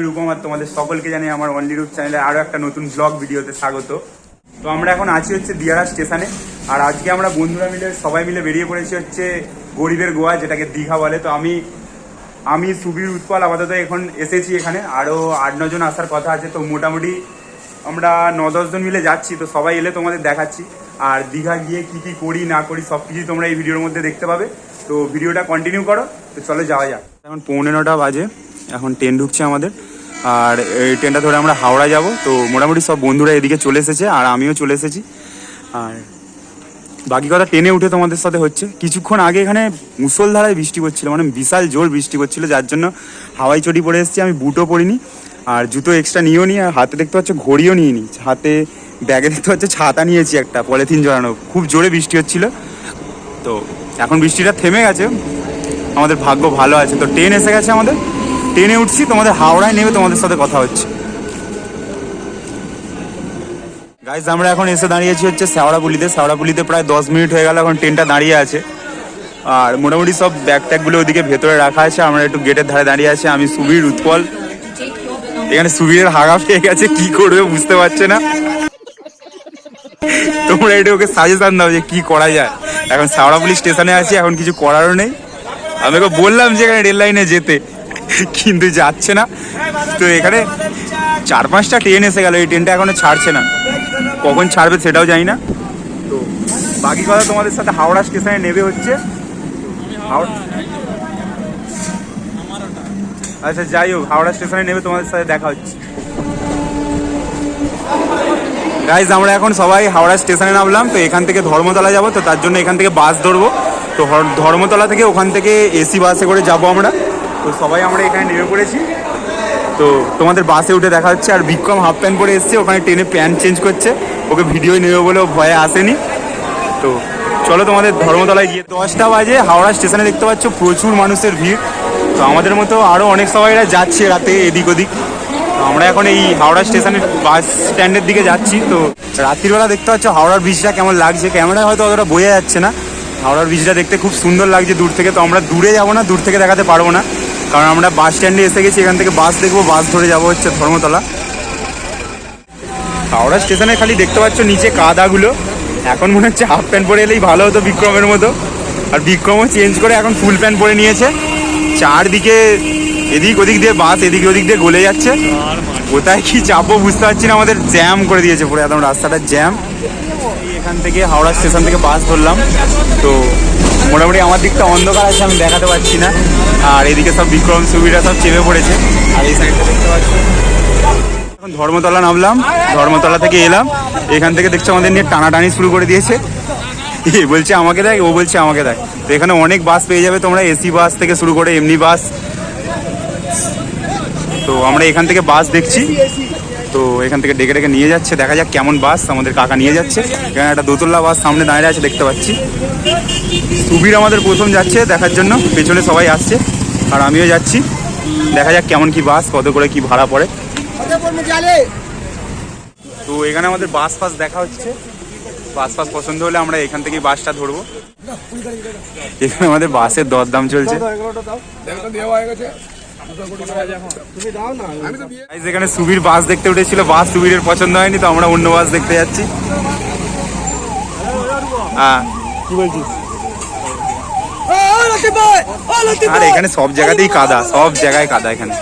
আমি রূপম আর তোমাদের সকলকে জানি আমার অনলি রূপ চ্যানেলে আরও একটা নতুন ব্লগ ভিডিওতে স্বাগত। তো আমরা এখন আছি হচ্ছে দিয়ারা স্টেশনে। আর আজকে আমরা বন্ধুরা মিলে, সবাই মিলে বেরিয়ে পড়েছি হচ্ছে গরিবের গোয়া, যেটাকে দীঘা বলে। তো আমি আমি সুবীর উৎপল আপাতত এখন এসেছি এখানে। আরও আট নজন আসার কথা আছে। তো মোটামুটি আমরা ন দশজন মিলে যাচ্ছি। তো সবাই এলে তোমাদের দেখাচ্ছি। আর দীঘা গিয়ে কি কি করি, না করি সব কিছুই তোমরা এই ভিডিওর মধ্যে দেখতে পাবে। তো ভিডিওটা কন্টিনিউ করো। তো চলো যাওয়া যাক। এখন পৌনে নটা বাজে। এখন ট্রেন ঢুকছে আমাদের। আর এই ট্রেনটা ধরে আমরা হাওড়া যাব। তো মোটামুটি সব বন্ধুরা এদিকে চলে এসেছে, আর আমিও চলে এসেছি। আর বাকি কথা ট্রেনে উঠে তোমাদের সাথে হচ্ছে। কিছুক্ষণ আগে এখানে মুসলধারায় বৃষ্টি পড়ছিল মানে বিশাল জোর বৃষ্টি পড়ছিল যার জন্য হাওয়াই চটি পরে এসেছি। আমি বুটও পরিনি, আর জুতো এক্সট্রা নিয়েও নি, আর হাতে দেখতে পাচ্ছ ঘড়িও নিয়ে নি। হাতে ব্যাগে দেখতে পাচ্ছ ছাতা নিয়েছি একটা, পলিথিন জড়ানো খুব জোরে বৃষ্টি হচ্ছিল। তো এখন বৃষ্টিটা থেমে গেছে। আমাদের ভাগ্য ভালো আছে। তো ট্রেন এসে গেছে আমাদের। ট্রেনে উঠছি, তোমাদের হাওড়ায় নেমে তোমাদের সাথে কথা হচ্ছে। গাইজ আমরা এখন এসে দাঁড়িয়েছি হচ্ছে শেওড়াপুলিতে শেওড়াপুলিতে প্রায় দশ মিনিট হয়ে গেল, এখন ট্রেনটা দাঁড়িয়ে আছে। আর মোটামুটি সব ব্যাগ ট্যাগগুলো ওদিকে ভেতরে রাখা আছে। আমরা একটু গেটের ধারে দাঁড়িয়ে আছি। আমি সুবীর, উৎপল। এখানে সুবীরের হাগা পেয়ে গেছে, কি করবে বুঝতে পারছে না। তোমরা একটু ওকে সাজেশন দাও যে কি করা যায়। এখন শেওড়াপুলি স্টেশনে আছি, এখন কিছু করারও নেই। আমি ওকে বললাম যে এখানে রেল লাইনে যেতে। কিন্তু যাচ্ছে না। তো এখানে চার পাঁচটা ট্রেন এসে গেল, এই ট্রেনটা এখনও ছাড়ছে না। কখন ছাড়বে সেটাও জানি না। তো বাকি কথা তোমাদের সাথে হাওড়া স্টেশনে নেবে হচ্ছে। আচ্ছা যাই হোক, হাওড়া স্টেশনে নেবে, তোমাদের সাথে দেখা হচ্ছে। গাইজ আমরা এখন সবাই হাওড়া স্টেশনে নামলাম, তো এখান থেকে ধর্মতলা যাব, তো তার জন্য এখান থেকে বাস ধরবো। তো ধর্মতলা থেকে ওখান থেকে এসি বাসে করে যাব আমরা। তো সবাই আমরা এখানে নেমে পড়েছি। তো তোমাদের বাসে উঠে দেখা হচ্ছে আর বিক্রম হাফ প্যান্ট পরে এসছে, ওখানে ট্রেনে প্যান্ট চেঞ্জ করছে। ওকে ভিডিও নেবে বলেও ভয়ে আসেনি। তো চলো তোমাদের ধর্মতলায় গিয়ে দশটা বাজে, হাওড়া স্টেশনে দেখতে পাচ্ছ প্রচুর মানুষের ভিড়। তো আমাদের মতো আরও অনেক সবাইরা যাচ্ছে রাতে এদিক ওদিক। তো আমরা এখন এই হাওড়া স্টেশনের বাস স্ট্যান্ডের দিকে যাচ্ছি। তো রাত্রিবেলা দেখতে পাচ্ছ হাওড়ার ব্রিজটা কেমন লাগছে। ক্যামেরায় হয়তো অতটা বোঝা যাচ্ছে না। হাওড়ার ব্রিজটা দেখতে খুব সুন্দর লাগছে দূর থেকে। তো আমরা দূরে যাব না, দূর থেকে দেখাতে পারব না। কারণ আমরা বাস স্ট্যান্ডে এসে গেছি, এখান থেকে বাস দেখব, বাস ধরে যাব হচ্ছে ধর্মতলা। হাওড়া স্টেশনে খালি দেখতে পাচ্ছ নিচে কাদাগুলো। এখন মনে হচ্ছে হাফ প্যান্ট পরে এলেই ভালো হতো বিক্রমের মতো। আর বিক্রমও চেঞ্জ করে এখন ফুল প্যান্ট পরে নিয়েছে। চারদিকে এদিক ওদিক দিয়ে বাস, এদিক ওদিক দিয়ে গলে যাচ্ছে। কোথায় কি চাপও বুঝতে পারছি না, আমাদের জ্যাম করে দিয়েছে পুরো, একদম রাস্তাটা জ্যাম এখান থেকে হাওড়া স্টেশন থেকে বাস ধরলাম। তো মোটামুটি আমার দিকটা অন্ধকার আছে, আমি দেখাতে পারছি না। আর এদিকে সব বিক্রম সুবিধা সব চেপে পড়েছে। আর এই সাইডটা দেখতে পাচ্ছি? এখন ধর্মতলা নামলাম, ধর্মতলা থেকে এলাম। এখান থেকে দেখছ আমাদের নিয়ে টানাটানি শুরু করে দিয়েছে। এ, বলছে আমাকে দেখ, ও বলছে আমাকে দেখ। তো এখানে অনেক বাস পেয়ে যাবে তোমরা, এসি বাস থেকে শুরু করে এমনি বাস। তো আমরা এখান থেকে বাস দেখছি। তো এখান থেকে ডেকে ডেকে নিয়ে যাচ্ছে। দেখা যাক কেমন বাস আমাদের কাকা নিয়ে যাচ্ছে। এখানে একটা দোতলা বাস সামনে দাঁড়িয়ে আছে দেখতে পাচ্ছি। সুবীর আমাদের প্রথম যাচ্ছে দেখার জন্য। পেছনে সবাই আসছে। আর আমিও যাচ্ছি। দেখা যাক কেমন কি বাস, কত করে কি ভাড়া পড়ে। তো এখানে আমাদের বাস ফাস দেখা হচ্ছে। বাস ফাস পছন্দ হলে আমরা এখান থেকেই বাসটা ধরবো। এখানে আমাদের বাসের দরদাম চলছে। এখানে সুবির বাস দেখতে উঠেছিল। বাস সুবীরের পছন্দ হয়নি, তো আমরা অন্য বাস দেখতে যাচ্ছি। হ্যাঁ। আর, এখানে সব জায়গাতেই কাদা, সব জায়গায় কাদা এখানে।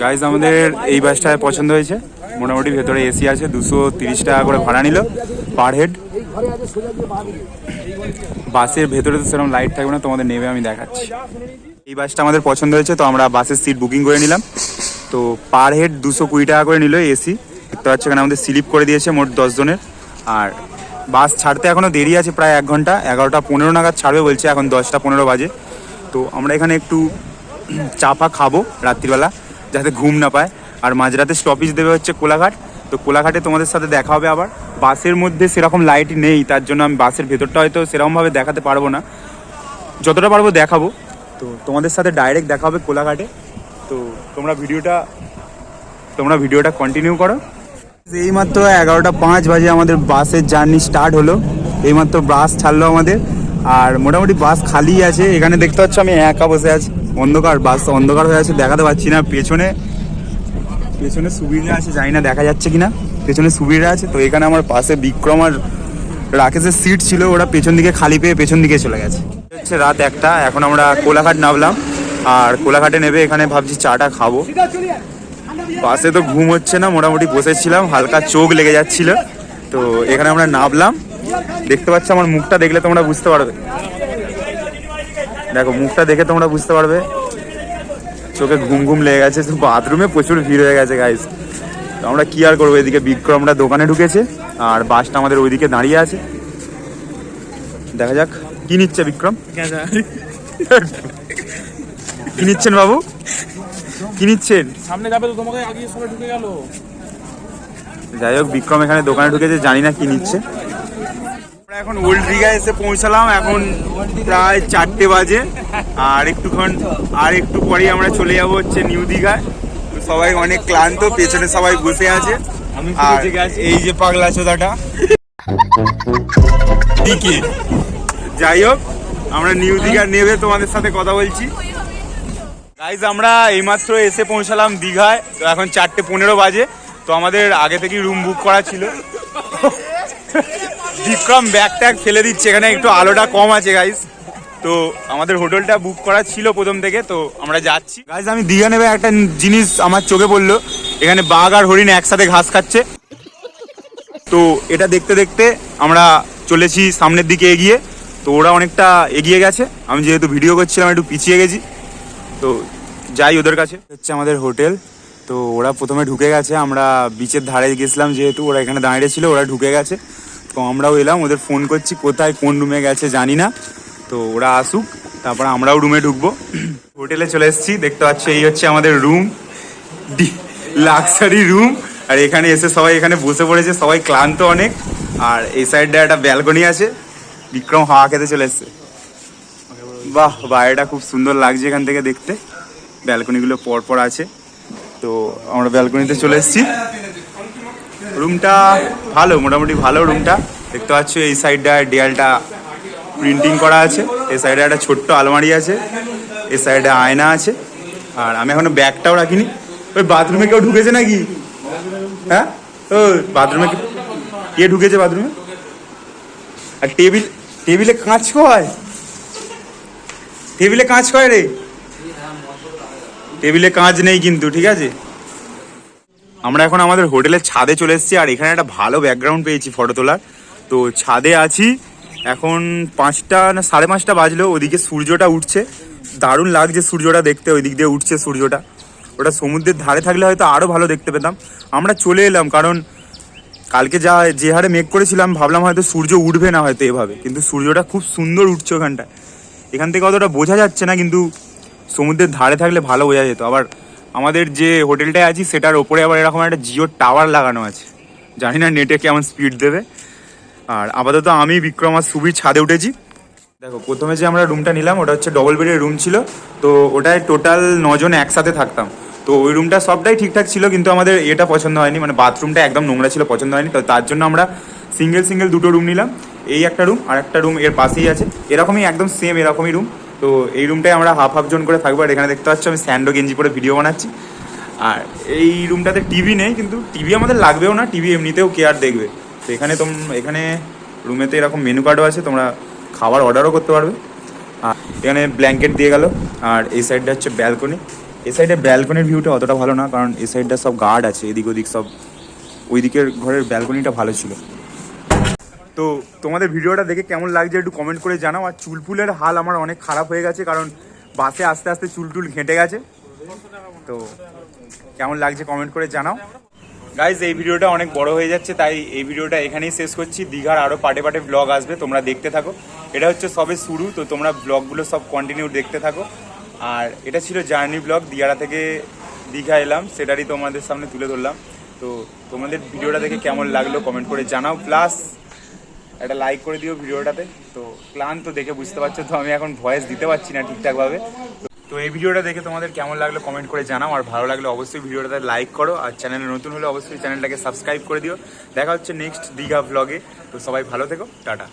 গাইজ আমাদের এই বাসটা পছন্দ হয়েছে। মোটামুটি ভেতরে এসি আছে, দুশো তিরিশ টাকা করে ভাড়া নিল পার হেড বাসের ভেতরে তো সেরকম লাইট থাকবে না, তোমাদের নেবে আমি দেখাচ্ছি। এই বাসটা আমাদের পছন্দ হয়েছে, তো আমরা বাসের সিট বুকিং করে নিলাম। তো পার হেড দুশো কুড়ি টাকা করে নিল এসি দেখতে পাচ্ছ এখানে আমাদের স্লিপ করে দিয়েছে মোট দশ জনের। আর বাস ছাড়তে এখনও দেরি আছে প্রায় এক ঘণ্টা, এগারোটা পনেরো নাগাদ ছাড়বে বলছে, এখন দশটা পনেরো বাজে। তো আমরা এখানে একটু চা ফা খাব রাত্রিবেলা, যাতে ঘুম না পায়। আর মাঝরাতে স্টপেজ দেবে হচ্ছে কোলাঘাট। তো কোলাঘাটে তোমাদের সাথে দেখা হবে আবার। বাসের মধ্যে সেরকম লাইট নেই, তার জন্য আমি বাসের ভেতরটা হয়তো সেরকমভাবে দেখাতে পারব না। যতটা পারব দেখাবো। তো তোমাদের সাথে ডাইরেক্ট দেখা হবে কোলাঘাটে। তো তোমরা ভিডিওটা তোমরা ভিডিওটা কন্টিনিউ করো। এইমাত্র এগারোটা পাঁচ বাজে আমাদের বাসের জার্নি স্টার্ট হলো। এইমাত্র বাস ছাড়লো আমাদের। আর মোটামুটি বাস খালি আছে। এখানে দেখতে পাচ্ছ আমি একা বসে আছি। অন্ধকার বাস অন্ধকার হয়ে আছে, দেখাতে পাচ্ছি না। পেছনে পেছনে সুবিধা আছে, জানি না দেখা যাচ্ছে কিনা। পেছনে সুবিধা আছে, তো এখানে আমার পাশে বিক্রম আর রাকেশের সিট ছিল, ওরা পেছন দিকে খালি পেয়ে পেছন দিকে চলে গেছে। হচ্ছে রাত একটা, এখন আমরা কোলাঘাট নামলাম, আর কোলাঘাটে নেবে, এখানে ভাবছি চাটা খাব। বাসে তো ঘুম হচ্ছে না, মোটামুটি বসেছিলাম, হালকা চোখ লেগে যাচ্ছিল। তো এখানে আমরা নামলাম, দেখতে পাচ্ছ আমার মুখটা দেখলে তোমরা বুঝতে পারবে। দেখো, মুখটা দেখে তোমরা বুঝতে পারবে। চোখে ঘুম ঘুম লেগে গেছে তো বাথরুমে প্রচুর ভিড় হয়ে গেছে গাইস তো আমরা কি আর করব? এদিকে বিক্রমরা দোকানে ঢুকেছে আর বাসটা আমাদের ওইদিকে দাঁড়িয়ে আছে। দেখা যাক কি নিচ্ছে বিক্রম? কি নিচ্ছেন বাবু? কি নিচ্ছেন? সামনে যাবে তো তোমাকে আগে সবাই ঢুকে গেল। যাই হোক বিক্রম এখানে দোকানে ঢুকেছে জানি না কি নিচ্ছে। আমরা এখন ওল্ড দীঘা এসে পৌঁছালাম এখন প্রায় চারটে বাজে। আর একটুক্ষণ আর একটু পরেই আমরা চলে যাব হচ্ছে নিউ দীঘায়। সবাই অনেক ক্লান্ত পেছনে সবাই বসে আছে। আর। এই যে পাগলা চোদাটা। যাই হোক আমরা নিউ দীঘা নেবে তোমাদের সাথে কথা বলছি। গাইজ আমরা এইমাত্র এসে পৌঁছালাম দীঘায়। তো এখন চারটে পনেরো বাজে। তো আমাদের আগে থেকেই রুম বুক করা ছিল। বিক্রম ব্যাগ ট্যাগ ফেলে দিচ্ছে, এখানে একটু আলোটা কম আছে গাইস তো আমাদের হোটেলটা বুক করা ছিল প্রথম থেকে, তো আমরা যাচ্ছি। গাইজ আমি দীঘা নেবে একটা জিনিস আমার চোখে পড়ল। এখানে বাঘ আর হরিণ একসাথে ঘাস খাচ্ছে। তো এটা দেখতে দেখতে আমরা চলেছি সামনের দিকে এগিয়ে। তো ওরা অনেকটা এগিয়ে গেছে। আমি যেহেতু ভিডিও করছিলাম, একটু পিছিয়ে গেছি। তো যাই ওদের কাছে। হচ্ছে আমাদের হোটেল। তো ওরা প্রথমে ঢুকে গেছে। আমরা বিচের ধারে গেছিলাম যেহেতু ওরা এখানে দাঁড়িয়ে ছিল, ওরা ঢুকে গেছে। তো আমরাও এলাম, ওদের ফোন করছি, কোথায়, কোন রুমে গেছে জানি না। তো ওরা আসুক, তারপর আমরাও রুমে ঢুকবো। হোটেলে চলে এসেছি, দেখতে পাচ্ছ, এই হচ্ছে আমাদের রুম লাক্সারি রুম আর এখানে এসে সবাই এখানে বসে পড়েছে, সবাই ক্লান্ত অনেক। আর এই সাইডটা একটা ব্যালকনি আছে, বিক্রম হাওয়া খেতে চলে এসছে। বাহ বাইরেটা খুব সুন্দর লাগছে এখান থেকে দেখতে। ব্যালকনিগুলো পর পর আছে। তো আমরা ব্যালকনিতে চলে এসেছি। রুমটা ভালো, মোটামুটি ভালো রুমটা। দেখতে পাচ্ছ এই সাইডটা দেয়ালটা প্রিন্টিং করা আছে। এই সাইডে একটা ছোট্ট আলমারি আছে। এই সাইডে আয়না আছে। আর আমি এখনও ব্যাগটাও রাখিনি। ওই বাথরুমে কেউ ঢুকেছে নাকি? হ্যাঁ? ও বাথরুমে কে- ঢুকেছে বাথরুমে আর টেবিল টেবিলে কাঁচ হয় টেবিলে কাঁচ কয় রে? টেবিলে কাঁচ নেই কিন্তু, ঠিক আছে? আমরা এখন আমাদের হোটেলের ছাদে চলে এসেছি, আর এখানে একটা ভালো ব্যাকগ্রাউন্ড পেয়েছি ফটো তোলার। তো ছাদে আছি, এখন পাঁচটা না সাড়ে পাঁচটা বাজলো, ওদিকে সূর্যটা উঠছে। দারুণ লাগছে সূর্যটা দেখতে ওই দিক দিয়ে উঠছে সূর্যটা। ওটা সমুদ্রের ধারে থাকলে হয়তো আরও ভালো দেখতে পেতাম। আমরা চলে এলাম, কারণ কালকে যা, যে হারে মেঘ করেছিলাম, ভাবলাম হয়তো সূর্য উঠবে না হয়তো এভাবে, কিন্তু সূর্যটা খুব সুন্দর উঠছে ওখানটায়। এখান থেকে অতটা বোঝা যাচ্ছে না, কিন্তু সমুদ্রের ধারে থাকলে ভালো বোঝা যেত। আবার আমাদের যে হোটেলটায় আছি, সেটার ওপরে আবার এরকম একটা জিও টাওয়ার লাগানো আছে। জানি না নেটে কেমন স্পিড দেবে। আর আপাতত আমি, বিক্রম আর সুবীর ছাদে উঠেছি। দেখো, প্রথমে যে আমরা রুমটা নিলাম, ওটা হচ্ছে ডবল বেডের রুম ছিল। তো ওটায় টোটাল নজন একসাথে থাকতাম। তো ওই রুমটা সবটাই ঠিকঠাক ছিল, কিন্তু আমাদের এটা পছন্দ হয়নি। মানে বাথরুমটা একদম নোংরা ছিল, পছন্দ হয়নি। তো তার জন্য আমরা সিঙ্গেল সিঙ্গেল দুটো রুম নিলাম। এই একটা রুম আর একটা রুম এর পাশেই আছে। এরকমই, একদম সেম এরকমই রুম তো এই রুমটায় আমরা হাফ হাফ জন করে থাকব, আর এখানে দেখতে পাচ্ছ আমি স্যান্ডো গেঞ্জি পরে ভিডিও বানাচ্ছি। আর এই রুমটাতে টিভি নেই, কিন্তু টিভি আমাদের লাগবেও না টিভি এমনিতেও কেয়ার দেখবে? তো এখানে তোম, এখানে রুমেতে এরকম মেনু কার্ডও আছে, তোমরা খাবার অর্ডারও করতে পারবে। আর এখানে ব্ল্যাঙ্কেট দিয়ে গেল, আর এই সাইডটা হচ্ছে ব্যালকনি এই সাইডে ব্যালকনির ভিউটা অতটা ভালো না, কারণ এই সাইডটা সব গার্ড আছে এদিক ওদিক সব। ওই দিকের ঘরের ব্যালকনিটা ভালো ছিল। তো তোমাদের ভিডিওটা দেখে কেমন লাগছে একটু কমেন্ট করে জানাও। আর চুলফুলের হাল আমার অনেক খারাপ হয়ে গেছে, কারণ বাসে আস্তে আস্তে চুল টুল ঘেঁটে গেছে। তো কেমন লাগছে কমেন্ট করে জানাও। গাইজ এই ভিডিওটা অনেক বড় হয়ে যাচ্ছে, তাই এই ভিডিওটা এখানেই শেষ করছি। দীঘার আরও পাটে পাটে ব্লগ আসবে, তোমরা দেখতে থাকো। এটা হচ্ছে সবে শুরু, তো তোমরা ব্লগগুলো সব কন্টিনিউ দেখতে থাকো। আর এটা ছিল জার্নি ব্লগ দিয়ারা থেকে দীঘা এলাম, সেটারই তোমাদের সামনে তুলে ধরলাম। তো তোমাদের ভিডিওটা দেখে কেমন লাগল কমেন্ট করে জানাও। প্লাস একটা লাইক করে দিও ভিডিওটাতে। তো ক্লান্ত দেখে বুঝতে পারছ, তো আমি এখন ভয়েস দিতে পারছি না ঠিকঠাকভাবে। তো- এই ভিডিওটা দেখে তোমাদের কেমন লাগল কমেন্ট করে জানাও, আর ভালো লাগলে অবশ্যই ভিডিওটাতে লাইক করো, আর চ্যানেলে নতুন হলে অবশ্যই চ্যানেলটাকে সাবস্ক্রাইব করে দিও। দেখা হচ্ছে নেক্সট দীঘা ব্লগে তো সবাই ভালো থেকো, টাটা।